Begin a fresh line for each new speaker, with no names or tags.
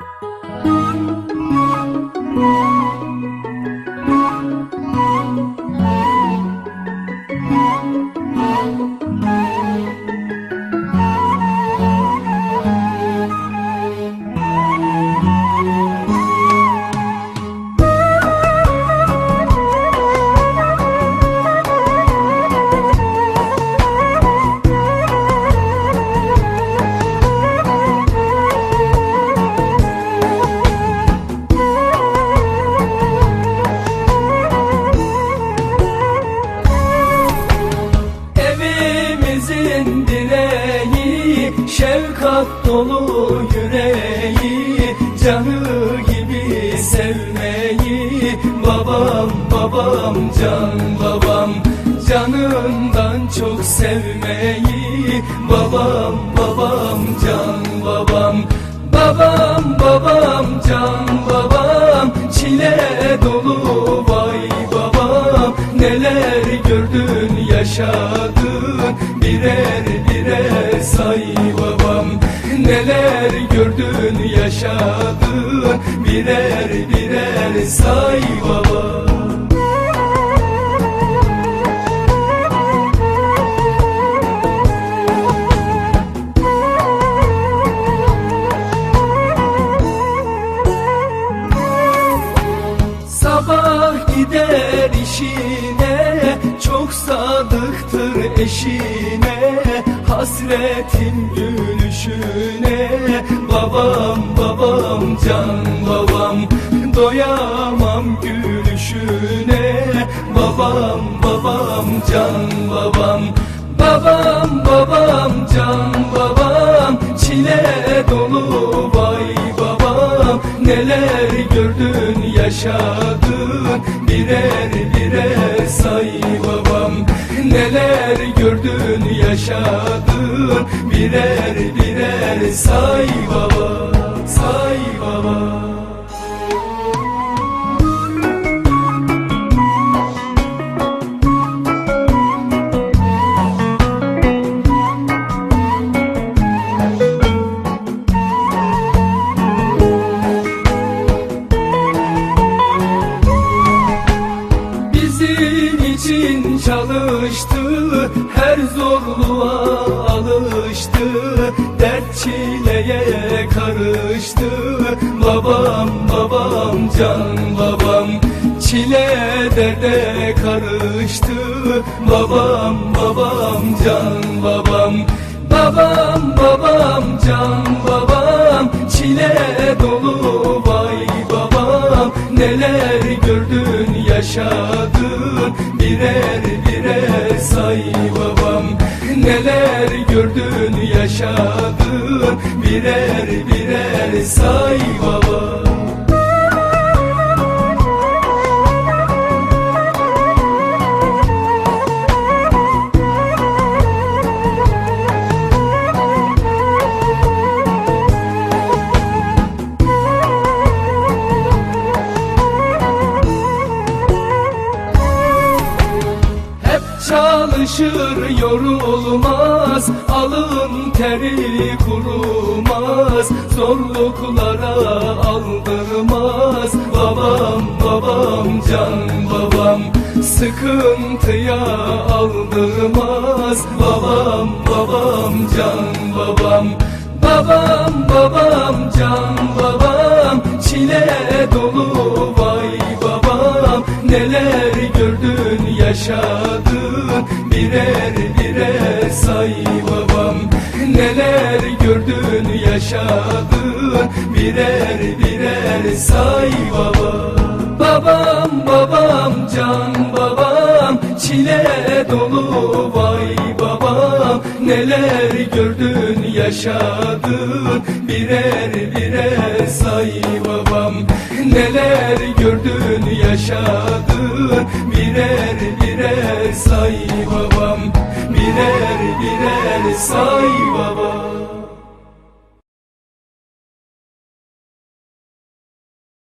Música Şefkat dolu yüreği Canı gibi sevmeyi. Babam babam can babam Canından çok sevmeyi. Babam babam can babam Babam babam can babam. Çile dolu vay babam Neler gördün yaşadın. Birer birer say babam Neler gördün yaşadın? Birer birer say babam Sabah gider işine Çok sadıktır eşine Hasretim gülüşüne Babam babam can babam. Doyamam gülüşüne Babam babam can babam. Babam babam can babam. Çile dolu vay babam. Neler gördün yaşadın? Birer birer say Neler gördün yaşadın. Birer birer say baba çalıştı Her zorluğa alıştı. Dert çileye karıştı. Babam babam can babam. Çile derde karıştı. Babam babam can babam. Babam babam can babam. Çile dolu vay babam. Neler gördün yaşadın Birer birer say babam Neler gördün yaşadın? Birer birer say babam çalışır yorulmaz. Alın teri kurumaz Zorluklara aldırmaz. Babam babam can babam Sıkıntıya aldırmaz. Babam babam can babam Babam babam can babam. Çile dolu vay babam Neler gördün yaşadın Birer birer say babam. Neler gördün yaşadın Birer birer say babam Babam babam can babam. Çile dolu vay babam. Neler gördün yaşadın. Birer birer say babam. Neler gördün yaşadın. Birer birer say babam. Birer birer say babam